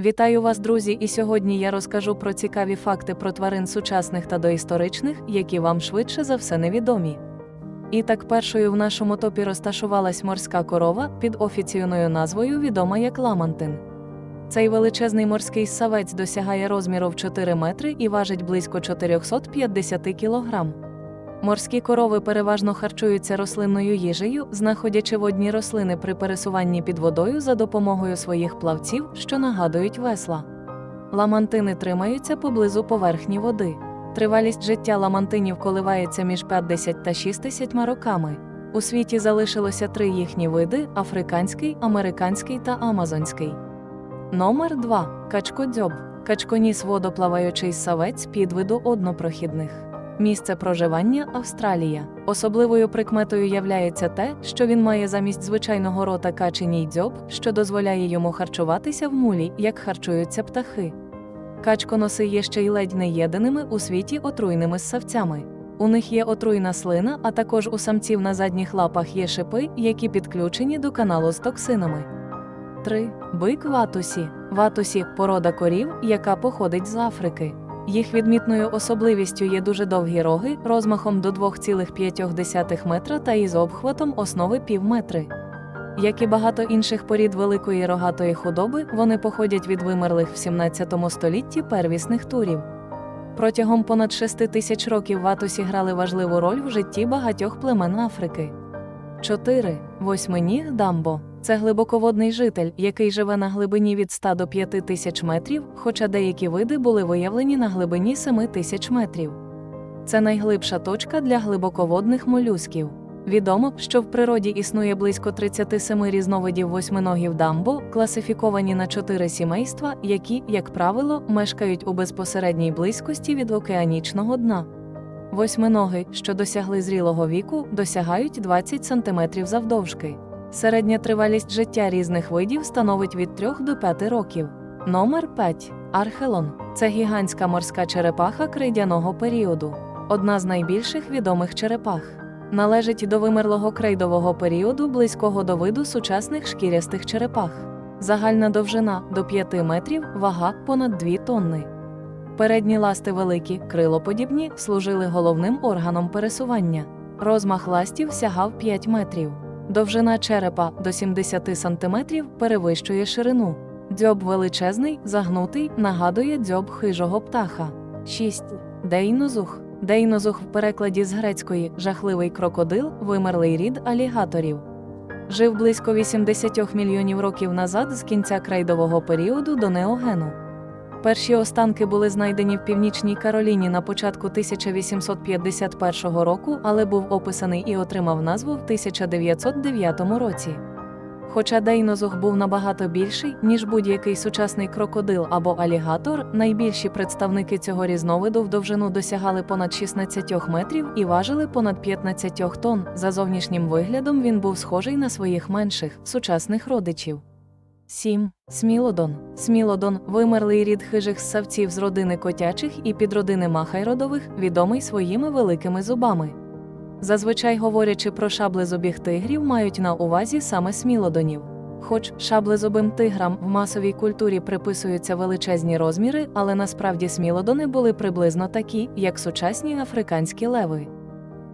Вітаю вас, друзі! І сьогодні я розкажу про цікаві факти про тварин сучасних та доісторичних, які вам швидше за все невідомі. І так першою в нашому топі розташувалась морська корова під офіційною назвою відома як ламантин. Цей величезний морський савець досягає розміру в 4 метри і важить близько 450 кілограм. Морські корови переважно харчуються рослинною їжею, знаходячи водні рослини при пересуванні під водою за допомогою своїх плавців, що нагадують весла. Ламантини тримаються поблизу поверхні води. Тривалість життя ламантинів коливається між 50 та 60 роками. У світі залишилося три їхні види: африканський, американський та амазонський. Номер 2. Качкодзьоб. Качконіс водоплаваючий савець підвиду однопрохідних. Місце проживання Австралія. Особливою прикметою являється те, що він має замість звичайного рота каченій дзьоб, що дозволяє йому харчуватися в мулі, як харчуються птахи. Качконоси є ще й ледь не єдиними у світі отруйними ссавцями. У них є отруйна слина, а також у самців на задніх лапах є шипи, які підключені до каналу з токсинами. 3. Бик ватусі. Ватусі порода корів, яка походить з Африки. Їх відмітною особливістю є дуже довгі роги розмахом до 2,5 метра та із обхватом основи пів метри. Як і багато інших порід великої рогатої худоби, вони походять від вимерлих в 17 столітті первісних турів. Протягом понад 6 тисяч років ватусі грали важливу роль в житті багатьох племен Африки. 4. Восьминіг дамбо. Це глибоководний житель, який живе на глибині від 100 до 5 тисяч метрів, хоча деякі види були виявлені на глибині 7 тисяч метрів. Це найглибша точка для глибоководних молюсків. Відомо, що в природі існує близько 37 різновидів восьминогів дамбо, класифіковані на чотири сімейства, які, як правило, мешкають у безпосередній близькості від океанічного дна. Восьминоги, що досягли зрілого віку, досягають 20 см завдовжки. Середня тривалість життя різних видів становить від 3 до 5 років. Номер 5. Архелон це гігантська морська черепаха крейдяного періоду, одна з найбільших відомих черепах. Належить до вимерлого крейдового періоду, близького до виду сучасних шкірястих черепах. Загальна довжина до 5 метрів, вага понад 2 тонни. Передні ласти великі, крилоподібні, служили головним органом пересування. Розмах ластів сягав 5 метрів. Довжина черепа до 70 см перевищує ширину. Дзьоб величезний, загнутий, нагадує дзьоб хижого птаха. 6. Дейнозух. Дейнозух в перекладі з грецької жахливий крокодил, вимерлий рід алігаторів. Жив близько 80 мільйонів років назад з кінця крейдового періоду до неогену. Перші останки були знайдені в північній Кароліні на початку 1851 року, але був описаний і отримав назву в 1909 році. Хоча дейнозух був набагато більший, ніж будь-який сучасний крокодил або алігатор, найбільші представники цього різновиду в довжину досягали понад 16 метрів і важили понад 15 тонн. За зовнішнім виглядом він був схожий на своїх менших сучасних родичів. 7. Смілодон. Смілодон вимерлий рід хижих ссавців з родини котячих і підродини махайродових, відомий своїми великими зубами. Зазвичай говорячи про шаблезубіх тигрів, мають на увазі саме смілодонів. Хоч шаблезубим тиграм в масовій культурі приписуються величезні розміри, але насправді смілодони були приблизно такі, як сучасні африканські леви.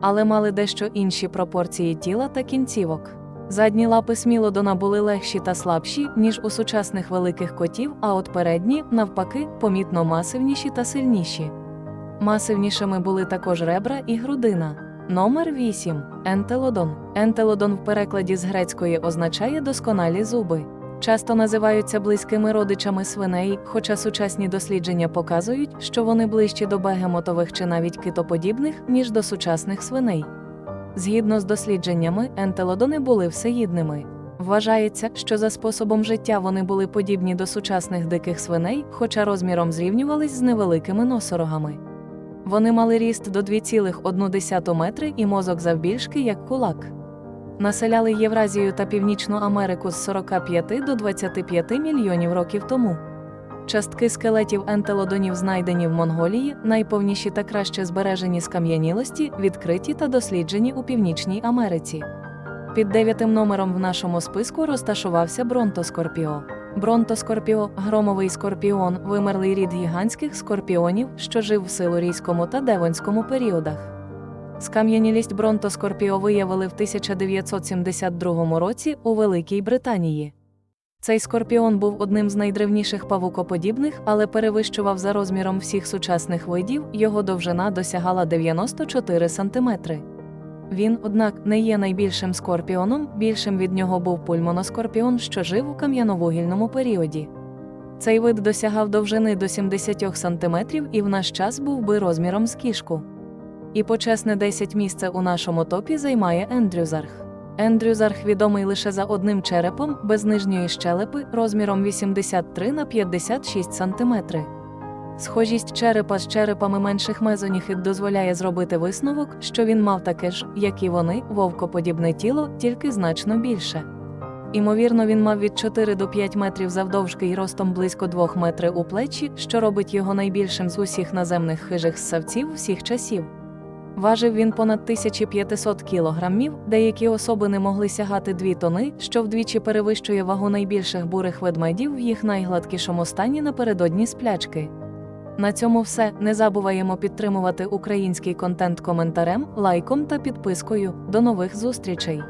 Але мали дещо інші пропорції тіла та кінцівок. Задні лапи смілодона були легші та слабші, ніж у сучасних великих котів, а от передні, навпаки, помітно масивніші та сильніші. Масивнішими були також ребра і грудина. Номер 8. Ентелодон. Ентелодон в перекладі з грецької означає досконалі зуби. Часто називаються близькими родичами свиней, хоча сучасні дослідження показують, що вони ближчі до бегемотових чи навіть китоподібних, ніж до сучасних свиней. Згідно з дослідженнями, ентелодони були всеїдними. Вважається, що за способом життя вони були подібні до сучасних диких свиней, хоча розміром зрівнювались з невеликими носорогами. Вони мали ріст до 2,1 метри і мозок завбільшки як кулак. Населяли Євразію та Північну Америку з 45 до 25 мільйонів років тому. Частки скелетів ентелодонів знайдені в Монголії, найповніші та краще збережені скам'янілості, відкриті та досліджені у Північній Америці. Під дев'ятим номером в нашому списку розташувався Бронтоскорпіо. Бронтоскорпіо, громовий скорпіон, вимерлий рід гігантських скорпіонів, що жив в силурійському та девонському періодах. Скам'янілість бронтоскорпіо виявили в 1972 році у Великій Британії. Цей скорпіон був одним з найдревніших павукоподібних, але перевищував за розміром всіх сучасних видів, його довжина досягала 94 см. Він, однак, не є найбільшим скорпіоном, більшим від нього був пульмоноскорпіон, що жив у кам'яновугільному періоді. Цей вид досягав довжини до 70 см і в наш час був би розміром з кішку. І почесне 10 місце у нашому топі займає Ендрюзарх. Ендрюзарх відомий лише за одним черепом, без нижньої щелепи, розміром 83 на 56 см. Схожість черепа з черепами менших мезоніхид дозволяє зробити висновок, що він мав таке ж, як і вони, вовкоподібне тіло, тільки значно більше. Імовірно, він мав від 4 до 5 метрів завдовжки і ростом близько 2 метрів у плечі, що робить його найбільшим з усіх наземних хижих ссавців всіх часів. Важив він понад 1500 кілограмів, деякі особи не могли сягати 2 тони, що вдвічі перевищує вагу найбільших бурих ведмедів в їх найгладкішому стані напередодні сплячки. На цьому все. Не забуваємо підтримувати український контент коментарем, лайком та підпискою. До нових зустрічей!